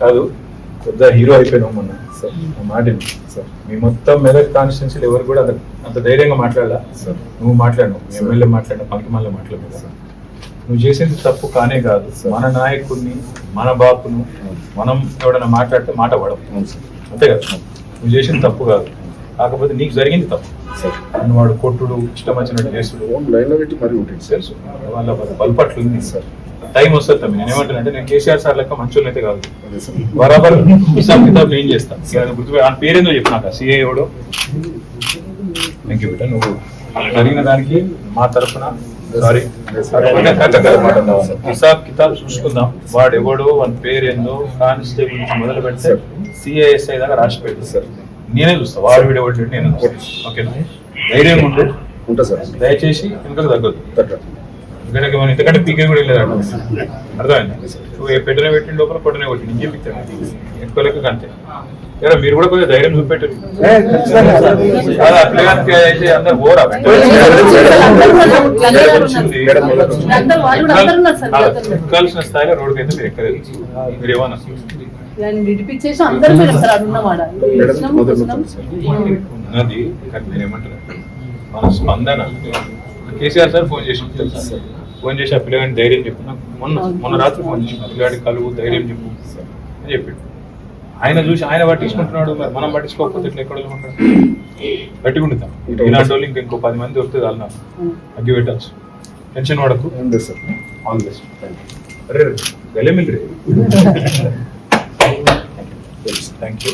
కాదు పెద్ద హీరో అయిపోయినావు మొన్న సార్. మాట. సార్. మీ మొత్తం మెదక్ కాన్స్టిట్యున్సీలు ఎవరు కూడా అంత అంత ధైర్యంగా మాట్లాడాల సార్. నువ్వు మాట్లాడినావు మీ ఎమ్మెల్యే మాట్లాడినా పనికి మళ్ళీ మాట్లాడలేదు సార్. నువ్వు చేసింది తప్పు కానే కాదు మన నాయకుడిని మన బాపును మనం ఎవడైనా మాట్లాడితే మాట పడవు. అంతే కదా? నువ్వు చేసింది తప్పు కాదు. కాకపోతే నీకు జరిగింది తప్పు. సార్ వాడు కొట్టుడు ఇష్టం వచ్చినట్టు చేసుడు ఓన్ లైన్లో పెట్టి మరీ ఉంటుంది సార్ వాళ్ళ బల్పట్లు ఉంది సార్ టైం వస్తుంది తమ్మి. నేను ఏమంటానంటే నేను కేసీఆర్ సార్ లెక్క మంచోళ్ళు అయితే కాదు బరాబర్ హిసాబ్ కితాబ్ ఏం చేస్తాను గుర్తు ఆయన పేరేందో చెప్పినాక సిఏ ఎవడు థ్యాంక్ యూ బిడ్డ నువ్వు జరిగిన దానికి మా తరఫున సారీ హిసాబ్ కితాబ్ చూసుకుందాం. వాడు ఎవడో వాని పేరేందో కానిస్టేబుల్ నుంచి మొదలు పెడితే సిఐఎస్ఐ దాకా రాసి సార్ నేనే చూస్తా. వాడు వీడు ఎవడు నేను ఓకేనా ధైర్యం ఉండు. ఉంటా సార్. దయచేసి వెనుకకు తగ్గదు తగ్గ ఎందుకంటే మనం ఇంతకంటే పీకే కూడా వెళ్ళలేదు అర్థమైంది? నువ్వు ఏ పెట్టిన పెట్టిన లోపల కొట్టనే కొట్టి ఇంకే పిక్తాను ఎక్కువ అంతే ఏరా మీరు కూడా కొంచెం ధైర్యం చూపెట్టారు ప్లేయర్కి అయితే అందరు ఓరా. ఎక్కాల్సిన స్థాయిలో రోడ్డుకి అయితే మీరు ఎక్కలేదు. మీరు ఏమన్నా? విడిపించేసి అందరూ ఉన్నది కానీ మన స్పందన. కేసీఆర్ సార్ ఫోన్ చేసి ఫోన్ చేసి ఆ పిల్లగాడిని ధైర్యం చెప్పు. నాకు మొన్న మొన్న రాత్రి ఫోన్ చేసి పిల్లగాడి కలువు ధైర్యం చెప్పు అని చెప్పిండు. ఆయన చూసి ఆయన పట్టించుకుంటున్నాడు మరి మనం పట్టించుకోకపోతే ఇట్లా ఎక్కడ ఉంటాడు గట్టిగుండుతాం. ఇలాంటి వాళ్ళు ఇంకా ఇంకో పది మంది వస్తే నాకు. అగ్గి పెట్టచ్చు. టెన్షన్ పడకు. ఆల్ బెస్ట్ అరే గలే మిల్ రే. Thank you